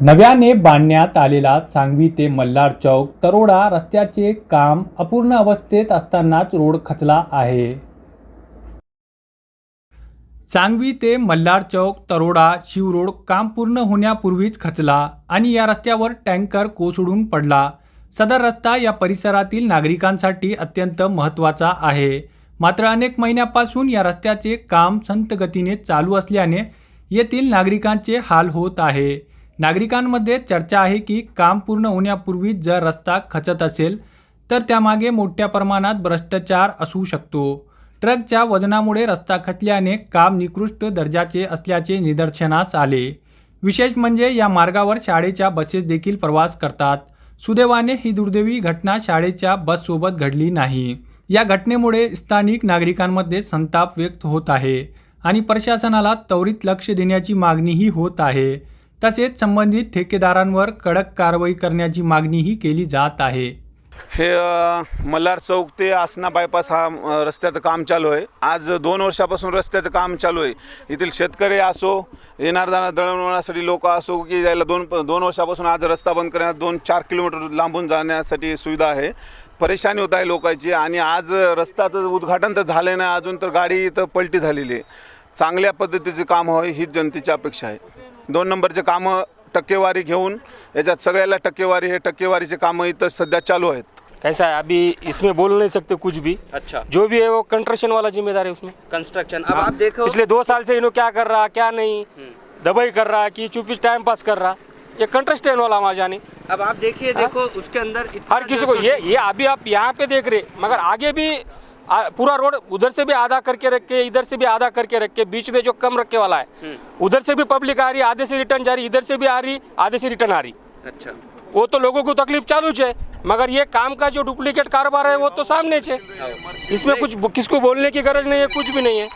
नव्याने बांधण्यात आलेला सांगवी ते मल्हार चौक तरोडा रस्त्याचे काम अपूर्ण अवस्थेत असतानाच रोड खचला आहे. सांगवी ते मल्हार चौक तरोडा शिवरोड काम पूर्ण होण्यापूर्वीच खचला आणि या रस्त्यावर टँकर कोसळून पडला. सदर रस्ता या परिसरातील नागरिकांसाठी अत्यंत महत्त्वाचा आहे. मात्र अनेक महिन्यापासून या रस्त्याचे काम संत गतीने चालू असल्याने येथील नागरिकांचे हाल होत आहे. नागरिकांमध्ये चर्चा आहे की काम पूर्ण होण्यापूर्वी जर रस्ता खचत असेल तर त्यामागे मोठ्या प्रमाणात भ्रष्टाचार असू शकतो. ट्रकच्या वजनामुळे रस्ता खचल्याने काम निकृष्ट दर्जाचे असल्याचे निदर्शनास आले. विशेष म्हणजे या मार्गावर शाळेच्या बसेस देखील प्रवास करतात. सुदैवाने ही दुर्दैवी घटना शाळेच्या बससोबत घडली नाही. या घटनेमुळे स्थानिक नागरिकांमध्ये संताप व्यक्त होत आहे आणि प्रशासनाला त्वरित लक्ष देण्याची मागणीही होत आहे. तसेच संबंधित ठेकेदारांवर कडक कारवाई करण्याची मागणीही केली जात आहे. हे मल्हार चौक ते आसना बायपास हा रस्त्याचं काम चालू आहे. आज दोन वर्षापासून रस्त्याचं काम चालू आहे. येथील शेतकरी असो येणार जाणार दळणवळणासाठी लोक असो की यायला दोन दोन वर्षापासून आज रस्ता बंद करण्यात दोन चार किलोमीटर लांबून जाण्यासाठी सुविधा आहे. परेशानी होत आहे लोकांची आणि आज रस्त्याचं उद्घाटन तर झालं नाही अजून तर गाडी इथं पलटी झालेली आहे. चांगल्या पद्धतीचे काम व्हावे हीच जनतेची अपेक्षा आहे. दोन नंबरचे कामं टक्केवारी घेऊन याच्यात सगळ्याला टक्केवारी हे टक्केवारीचे कामं इथं सध्या चालू आहेत. कैसा है अभी इसमें बोल नहीं सकते कुछ भी अच्छा. जो भी है वो कंस्ट्रक्शन वाला जिम्मेदार है उसमें. कंस्ट्रक्शन अब हाँ, आप देखो पिछले दो साल से इन्हों क्या कर रहा क्या नहीं दवाई कर रहा कि चुपी टाइम पास कर रहा। ये कंस्ट्रक्शन वाला हमारे जाने। अब आप देखिए देखो उसके अंदर इतना हर किसी को ये ये अभी आप यहाँ पे देख रहे मगर आगे भी आ, पूरा रोड उधर से भी आधा करके रख के इधर से भी आधा करके रख के बीच में जो कम रखे वाला है उधर से भी पब्लिक आ रही आधे से रिटर्न जा रही इधर से भी आ रही आधे से रिटर्न आ रही। अच्छा। वो तो लोगों को तकलीफ़ चालू है मगर ये काम का जो डुप्लीकेट कारोबार है वो तो सामने है। इसमें कुछ किसको बोलने की गरज नहीं है कुछ भी नहीं है।